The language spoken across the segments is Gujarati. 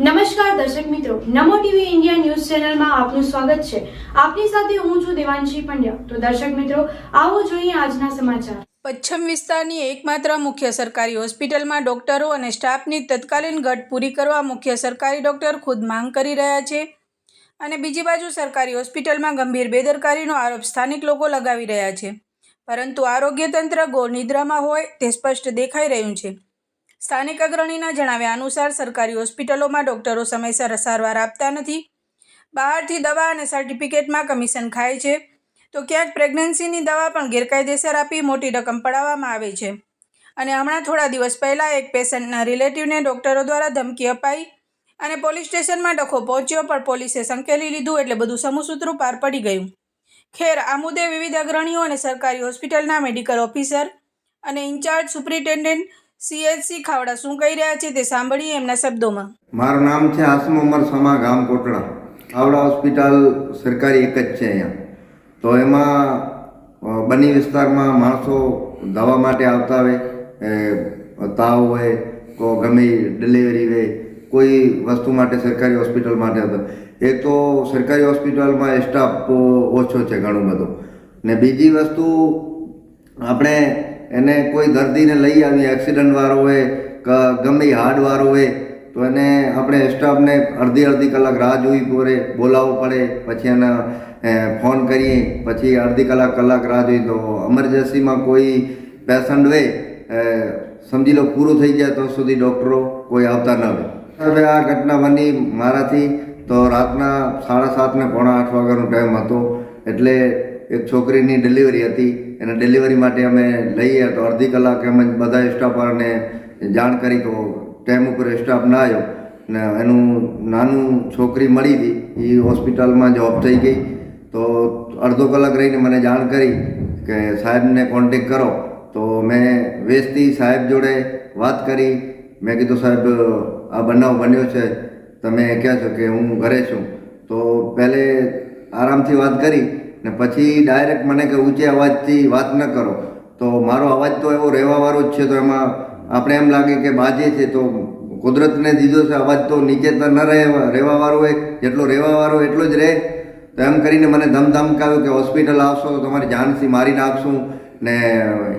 નમસ્કાર દર્શક મિત્રો, નમો ટીવી ઇન્ડિયા ન્યૂઝ ચેનલમાં આપનું સ્વાગત છે. આપની સાથે હું છું દેવાંશી પંડ્યા. તો દર્શક મિત્રો, આવો જોઈએ આજના સમાચાર. પશ્ચિમ વિસ્તારની એકમાત્ર મુખ્ય સરકારી હોસ્પિટલમાં ડોક્ટરો અને સ્ટાફની તત્કાલીન ઘટ પૂરી કરવા મુખ્ય સરકારી ડોક્ટર ખુદ માંગ કરી રહ્યા છે. અને બીજી બાજુ સરકારી હોસ્પિટલમાં ગંભીર બેદરકારીનો આરોપ સ્થાનિક લોકો લગાવી રહ્યા છે. પરંતુ આરોગ્ય તંત્ર ગોળ નિદ્રામાં હોય તે સ્પષ્ટ દેખાઈ રહ્યું છે. સ્થાનિક અગ્રણીના જણાવ્યા અનુસાર સરકારી હોસ્પિટલોમાં ડોક્ટરો સમયસર સારવાર આપતા નથી. બહારથી દવા અને સર્ટિફિકેટમાં કમિશન ખાય છે. તો ક્યાંક પ્રેગ્નન્સીની દવા પણ ગેરકાયદેસર આપી મોટી રકમ પડાવવામાં આવે છે. અને હમણાં થોડા દિવસ પહેલાં એક પેશન્ટના રિલેટિવને ડૉક્ટરો દ્વારા ધમકી અપાઈ અને પોલીસ સ્ટેશનમાં ડખો પહોંચ્યો, પણ પોલીસે સંકેલી લીધું એટલે બધું સમુસૂત્રું પાર પડી ગયું. ખેર, આ મુદ્દે વિવિધ અગ્રણીઓ અને સરકારી હોસ્પિટલના મેડિકલ ઓફિસર અને ઇન્ચાર્જ સુપ્રિન્ટેન્ડન્ટ સીએચસી ખાવડા શું કહી રહ્યા છે તે સાંભળીએ એમના શબ્દોમાં. મારું નામ છે આસમ ઉમર સમા ગામ કોટડા. આવડા હોસ્પિટલ સરકારી એક જ છે અહીંયા. તો એમાં બની વિસ્તારમાં માણસો દવા માટે આવતા હોય તાવ હોય, કો ગમે ડિલિવરી હોય, કોઈ વસ્તુ માટે સરકારી હોસ્પિટલ માટે આવતા. એ તો સરકારી હોસ્પિટલમાં સ્ટાફ ઓછો છે ઘણું બધું. ને બીજી વસ્તુ, આપણે એને કોઈ દર્દીને લઈ આવીએ એક્સિડન્ટવાળો હોય, કે, ગમે હાર્ડવાળો હોય, તો એને આપણે સ્ટાફને અડધી અડધી કલાક રાહ જોવી પડે, બોલાવવું પડે, પછી એને ફોન કરીએ, પછી અડધી કલાક કલાક રાહ જોઈ તો એમરજન્સીમાં કોઈ પેશન્ટ હોય સમજી લો પૂરું થઈ જાય તો સુધી ડૉક્ટરો કોઈ આવતા ન હોય. હવે આ ઘટના બની મારાથી, તો રાતના સાડા સાતને પોણા આઠ વાગ્યાનો ટાઈમ હતો, એટલે એક છોકરીની ડિલિવરી હતી. એને ડિલિવરી માટે અમે લઈએ તો અડધી કલાક એમ જ બધા સ્ટાફવાળાને જાણ કરી તો ટાઈમ ઉપર સ્ટાફ ના આવ્યો. ને એનું નાનું છોકરી મળી હતી એ હોસ્પિટલમાં જોબ થઈ ગઈ. તો અડધો કલાક રહીને મને જાણ કરી કે સાહેબને કોન્ટેક કરો. તો મેં વેસ્તી સાહેબ જોડે વાત કરી. મેં કીધું, સાહેબ, આ બનાવ બન્યો છે. તમે કહે છો કે હું ઘરે છું. તો પહેલે આરામથી વાત કરી. ને પછી ડાયરેક્ટ મને કે ઊંચે અવાજથી વાત ન કરો. તો મારો અવાજ તો એવો રહેવાવાળો જ છે, તો એમાં આપણે એમ લાગે કે બાજે છે, તો કુદરતને દીધો છે, અવાજ તો નીચે તો ન રહે, રહેવાવાળો હોય, જેટલો રહેવાવાળો એટલો જ રહે. તો એમ કરીને મને ધમધમકાવ્યું કે હોસ્પિટલ આવશો, તો તમારી જાનથી મારી નાખશું ને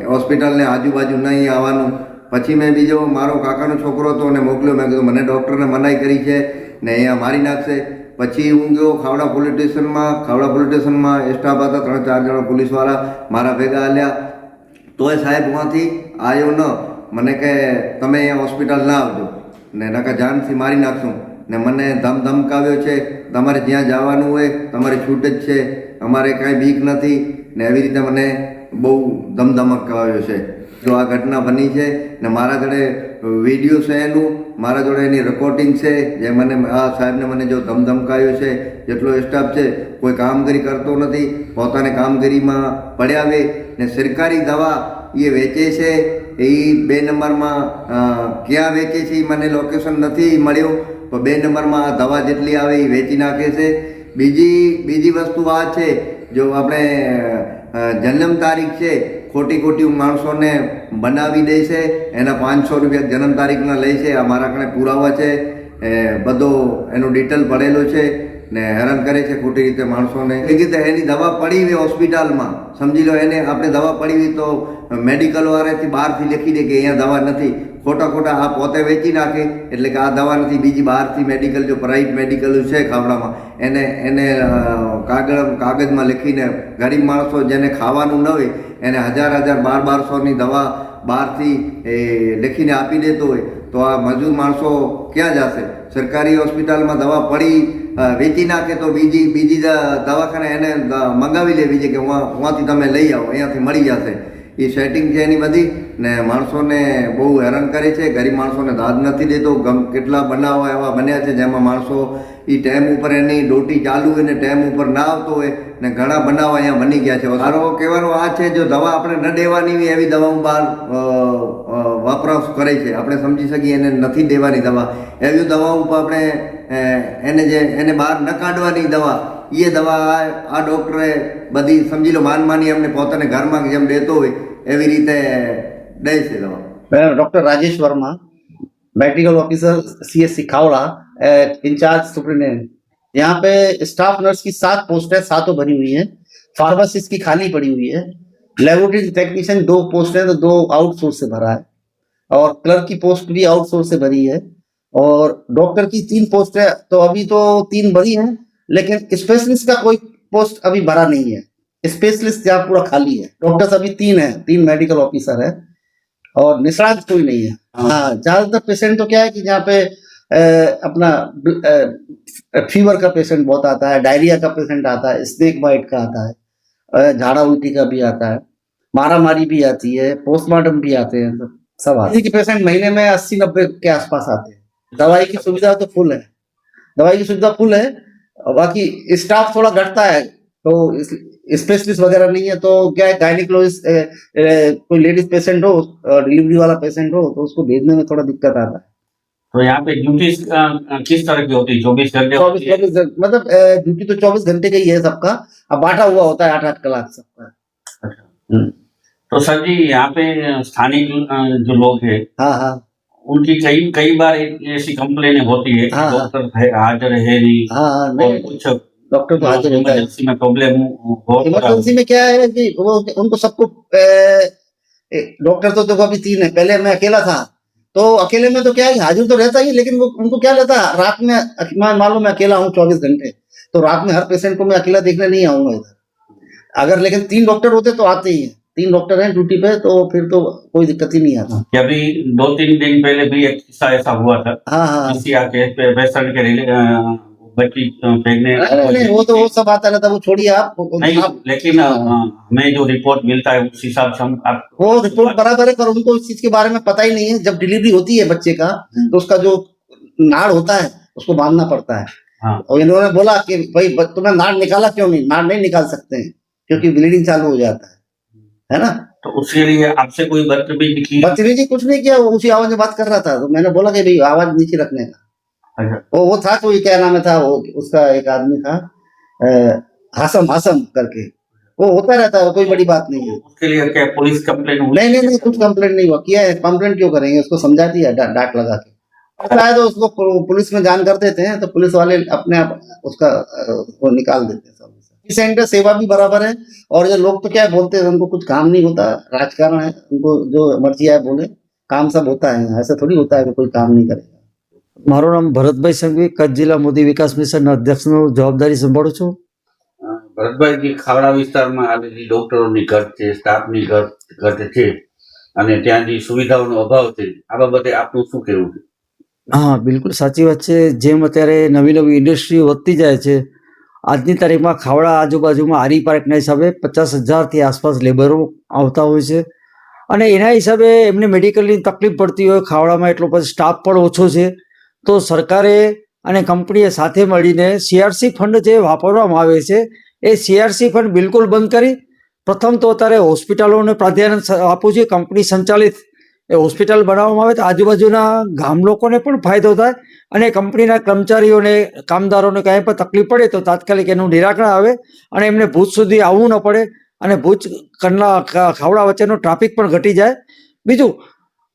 હોસ્પિટલને આજુબાજુ નહીં આવવાનું. પછી મેં બીજો, મારો કાકાનો છોકરો હતો અને મોકલ્યો, મેં કીધું, મને ડૉક્ટરને મનાઈ કરી છે ને અહીંયા મારી નાખશે. પછી હું ગયો ખાવડા પોલીસ સ્ટેશનમાં, ખાવડા પોલીસ સ્ટેશનમાં સ્ટાફ હતા, ત્રણ ચાર જણા પોલીસવાળા મારા ભેગા હાલ્યા તોય સાહેબ ઉहाँથી આવ્યો ન. મને કે, તમે અહીંયા હોસ્પિટલ ના આવજો. ને નકા જાનથી મારી નાખશું. ને મને ધમ ધમકાવ્યો છે, તમારે જ્યાં જવાનું હોય, તમારી છૂટ જ છે. અમારે કાંઈ બીક નથી. ને એવી રીતે મને બહુ ધમધમકાવ્યો છે. જો આ ઘટના બની છે ને મારા જોડે વીડિયો છે એનું. મારા જોડે એની રેકોર્ડિંગ છે, જે મને, આ સાહેબને મને જો ધમધમકાયો છે, જેટલો સ્ટાફ છે, કોઈ કામગીરી કરતો નથી, પોતાને કામગીરીમાં પડ્યાવે ને સરકારી દવા એ વેચે છે, એ બે નંબરમાં ક્યાં વેચે છે એ મને લોકેશન નથી મળ્યું, તો બે નંબરમાં આ દવા જેટલી આવે એ વેચી નાખે છે. બીજી બીજી વસ્તુ આ છે, જો આપણે જન્મ તારીખ છે ખોટી ખોટી માણસોને બનાવી દે છે, એના પાંચસો રૂપિયા જન્મ તારીખના લે છે, આ મારા કણે પુરાવા છે, એ બધો એનું ડિટેલ પડેલો છે, ને હેરાન કરે છે ખોટી રીતે માણસોને. એ રીતે એની દવા પડી હોય હોસ્પિટલમાં, સમજી લો, એને આપણે દવા પડી હોય તો મેડિકલ વાળાથી બહારથી લખી દે કે અહીંયા દવા નથી. ખોટા ખોટા આ પોતે વેચી નાખે, એટલે કે આ દવા નથી બીજી બહારથી મેડિકલ જો પ્રાઇવેટ મેડિકલ છે ખાવડામાં, એને એને કાગળ કાગળમાં લખીને ગરીબ માણસો જેને ખાવાનું ન હોય, એને હજાર હજાર બાર બારસોની દવા બહારથી, એ, લખીને આપી દેતો હોય, તો આ મજૂર માણસો ક્યાં જશે? સરકારી હોસ્પિટલમાં દવા પડી વેચી નાખે તો બીજી બીજી દવાખાને એને મંગાવી લેવી છે કે ઉहाँથી તમે લઈ આવો, અહીંયાથી મળી જશે. એ સેટિંગ છે એની બધી, ને માણસોને બહુ હેરાન કરે છે. ગરીબ માણસોને દાદ નથી દેતો. ગમ, કેટલા બનાવો એવા બન્યા છે જેમાં માણસો એ ટાઈમ ઉપર એની ડોટી ચાલુ હોય ને ટાઈમ ઉપર ના આવતો હોય ને ઘણા બનાવો અહીંયા બની ગયા છે. મારો કહેવાનો આ છે, જો દવા આપણે ન દેવાની હોય એવી દવા બહાર વપરાશ કરે છે. આપણે સમજી શકીએ એને નથી દેવાની દવા. એવી દવા ઉપર આપણે એને જે, એને બહાર ન કાઢવાની દવા એ દવા આ ડૉક્ટરે બધી સમજી લો, માન માની એમને પોતાને ઘરમાં જેમ દેતો હોય એવી રીતે દે છે દવા મેં doctor Rajesh Verma medical officer CSC Khavda incharge superintendent यहाँ पे स्टाफ नर्स की सात पोस्ट है सातों भरी हुई है फार्मासिस्ट की खाली पड़ी हुई है लेबोरेटरी टेक्नीशियन दो पोस्ट है तो दो आउटसोर्स से भरा है और क्लर्क की पोस्ट भी आउटसोर्स से भरी है और डॉक्टर की तीन पोस्ट है तो अभी तो तीन भरी है लेकिन स्पेशलिस्ट का कोई पोस्ट अभी भरा नहीं है स्पेशलिस्ट यहाँ पूरा खाली है। डॉक्टर्स अभी तीन है तीन मेडिकल ऑफिसर है और निष्णात कोई नहीं है। हाँ। ज़्यादातर पेशेंट तो क्या है कि यहाँ पे अ, अपना अ, फीवर का पेशेंट बहुत आता है डायरिया का पेशेंट आता है स्नेक बाइट का आता है झाड़ा उल्टी का भी आता है मारा मारी भी आती है पोस्टमार्टम भी आते हैं सब सब आते हैं। पेशेंट महीने में अस्सी नब्बे के आसपास आते हैं। दवाई की सुविधा तो फुल है। दवाई की सुविधा फुल है और बाकी स्टाफ थोड़ा घटता है तो स्पेशलिस्ट वगैरह नहीं है तो क्या है गायनिकोलॉजिस्ट कोई लेडीज़ पेशेंट हो डिलीवरी वाला पेशेंट हो तो उसको भेजने में थोड़ा दिक्कत आता है। तो यहाँ पे ड्यूटी किस तरह की होती है? चौबीस घंटे चौबीस चौबीस मतलब ड्यूटी तो चौबीस घंटे का ही है सबका। अब बांटा हुआ होता है आठ आठ कलाक सबका। हम्म, तो सर जी यहाँ पे स्थानीय जो लोग है हाँ हाँ। उनकी कई कई बार ऐसी कंप्लेन होती है हाँ, हाँ। डॉक्टर हाजिर है नहीं हाँ हाँ और नहीं। कुछ डॉक्टर तो हाजिर इमरजेंसी में प्रॉब्लम हो इमरजेंसी में क्या है कि वो उनको सबको डॉक्टर तो देखो अभी तीन है पहले मैं अकेला था तो अकेले में तो क्या है हाजिर तो रहता ही लेकिन वो उनको क्या रहता है रात में मैं मान लो मैं अकेला हूँ चौबीस घंटे तो रात में हर पेशेंट को मैं अकेला देखने नहीं आऊँगा इधर। अगर लेकिन तीन डॉक्टर होते तो आते ही हैं तीन डॉक्टर हैं ड्यूटी पे तो फिर तो कोई दिक्कत ही नहीं आता। कि अभी दो तीन दिन पहले भी एक किस्सा ऐसा हुआ था हाँ हाँ। किसी आके पेशेंट के बच्ची फेंकने नहीं नहीं वो तो वो सब आता रहता वो छोड़िए आप नहीं लेकिन हमें जो रिपोर्ट मिलता है उस हिसाब से हम आप वो रिपोर्ट बराबर है पर उनको इस चीज़ के बारे में पता ही नहीं है। जब डिलीवरी होती है बच्चे का तो उसका जो नाड़ होता है उसको बांधना पड़ता है। हाँ। और इन्होंने बोला कि भाई तुमने नाड़ निकाला क्यों नहीं? नाड़ नहीं निकाल सकते हैं क्योंकि ब्लीडिंग चालू हो जाता है। है ना? तो उसके लिए आपसे कोई बदतमीजी की? बदतमीजी कुछ नहीं किया उसी आवाज़ में बात कर रहा था। तो मैंने बोला कि भाई आवाज़ नीचे रखने का। वो वो था कोई क्या नाम था वो उसका एक आदमी था हासम हासम करके। वो होता रहता है कोई बड़ी बात नहीं है। उसके लिए क्या पुलिस कंप्लेन हुई? नहीं नहीं नहीं कुछ कंप्लेंट नहीं हुआ। किया है कंप्लेंट क्यों करेंगे? उसको समझा दिया डा- डांट लगा के। है तो उसको पुलिस में जान कर देते हैं तो पुलिस वाले अपने आप उसका वो निकाल देते हैं सब। सेंटर सेवा भी बराबर है और ये लोग तो क्या बोलते हैं उनको कुछ काम नहीं होता राजकारण है उनको जो मर्ज़ी है बोले काम सब होता है ऐसा थोड़ी होता है कि कोई काम नहीं करेगा મારું નામ ભરતભાઈ સંઘવી કચ્છ જિલ્લા મોદી વિકાસ મિશનના અધ્યક્ષનો જવાબદારી સંભાળું છું. ભરતભાઈ જે ખાવડા વિસ્તારમાં આવેલી ડોક્ટરોની ઘટ છે સ્ટાફની ઘટ ઘટ છે. અને ત્યાં જે સુવિધાઓનો અભાવ છે. આ બાબતે આપનું શું કહેવું છે? હા બિલકુલ સાચી વાત છે. જેમ અત્યારે નવી નવી ઇન્ડસ્ટ્રીઓ વધતી જાય છે આજની તારીખમાં ખાવડા આજુબાજુમાં આરી પાર્કના હિસાબે પચાસ હજારથી આસપાસ લેબરો આવતા હોય છે. અને એના હિસાબે એમને મેડિકલની તકલીફ પડતી હોય ખાવડામાં એટલો પછી સ્ટાફ પણ ઓછો છે. તો સરકારે અને કંપનીએ સાથે મળીને સીઆરસી ફંડ જે વાપરવામાં આવે છે, એ સીઆરસી ફંડ બિલકુલ બંધ કરી. પ્રથમ તો અત્યારે હોસ્પિટલોને પ્રાધાન્ય આપવું જોઈએ, કંપની સંચાલિત એ હોસ્પિટલ બનાવવામાં આવે તો આજુબાજુના ગામ લોકોને પણ ફાયદો થાય અને કંપનીના કર્મચારીઓને, કામદારોને કાંઈ પણ તકલીફ પડે તો તાત્કાલિક એનું નિરાકરણ આવે અને એમને ભૂજ સુધી આવવું ન પડે અને ભૂજ કંડલા ખાવડા વચ્ચેનો ટ્રાફિક પણ ઘટી જાય. બીજું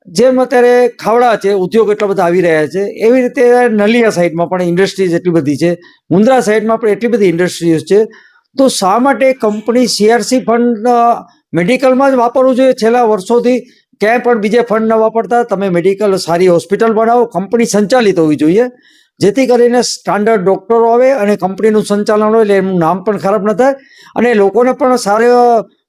જેમ અત્યારે ખાવડા છે, ઉદ્યોગ એટલા બધા આવી રહ્યા છે, એવી રીતે નલિયા સાઈડમાં પણ ઇન્ડસ્ટ્રીઝ એટલી બધી છે મુન્દ્રા સાઈડમાં પણ એટલી બધી ઇન્ડસ્ટ્રીઝ છે. તો શા માટે કંપની સીઆરસી ફંડ મેડિકલમાં જ વાપરવું જોઈએ? છેલ્લા વર્ષોથી ક્યાંય પણ બીજે ફંડ ન વાપરતા. તમે મેડિકલ સારી હોસ્પિટલ બનાવો, કંપની સંચાલિત હોવી જોઈએ. જેથી કરીને સ્ટાન્ડર્ડ ડોક્ટરો આવે અને કંપનીનું સંચાલન હોય એટલે એમનું નામ પણ ખરાબ ન થાય. અને લોકોને પણ સારો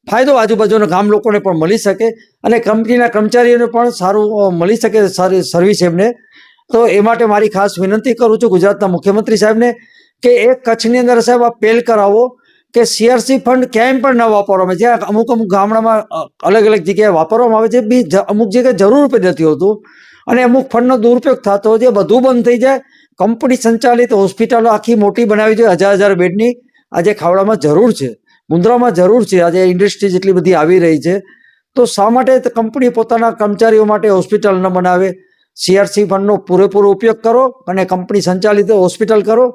ફાયદો આજુબાજુના ગામ લોકોને પણ મળી શકે અને કંપનીના કર્મચારીઓને પણ સારું મળી શકે સારી સર્વિસ એમને. તો એ માટે મારી ખાસ વિનંતી કરું છું ગુજરાતના મુખ્યમંત્રી સાહેબને કે એક કચ્છની અંદર સાહેબ આ પહેલ કરાવો કે સીઆરસી ફંડ ક્યાંય પણ ન વાપરવામાં. જ્યાં અમુક અમુક ગામડામાં અલગ અલગ જગ્યાએ વાપરવામાં આવે છે. બી અમુક જગ્યાએ જરૂર પણ નથી હોતું અને અમુક ફંડનો દુરુપયોગ થતો હોય બધું બંધ થઈ જાય. કંપની સંચાલિત હોસ્પિટલો આખી મોટી બનાવી જોઈએ હજાર હજાર બેડની આજે ખાવડામાં જરૂર છે. મુન્દ્રામાં જરૂર છે. આજે ઇન્ડસ્ટ્રી જેટલી બધી આવી રહી છે. તો શા માટે કંપની પોતાના કર્મચારીઓ માટે હોસ્પિટલ ન બનાવે? સીઆરસી ફંડનો પૂરેપૂરો ઉપયોગ કરો અને કંપની સંચાલિત હોસ્પિટલ કરો.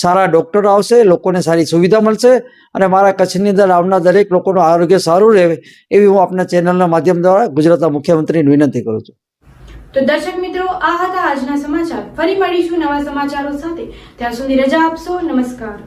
સારા ડૉક્ટરો આવશે, લોકોને સારી સુવિધા મળશે અને મારા કચ્છની અંદર આવનાર દરેક લોકોનું આરોગ્ય સારું રહે એવી હું આપના ચેનલના માધ્યમ દ્વારા ગુજરાતના મુખ્યમંત્રીને વિનંતી કરું છું. તો દર્શક મિત્રો, આ હતા આજના સમાચાર. ફરી મળીશું નવા સમાચારો સાથે. ત્યાં સુધી રજા આપશો. નમસ્કાર.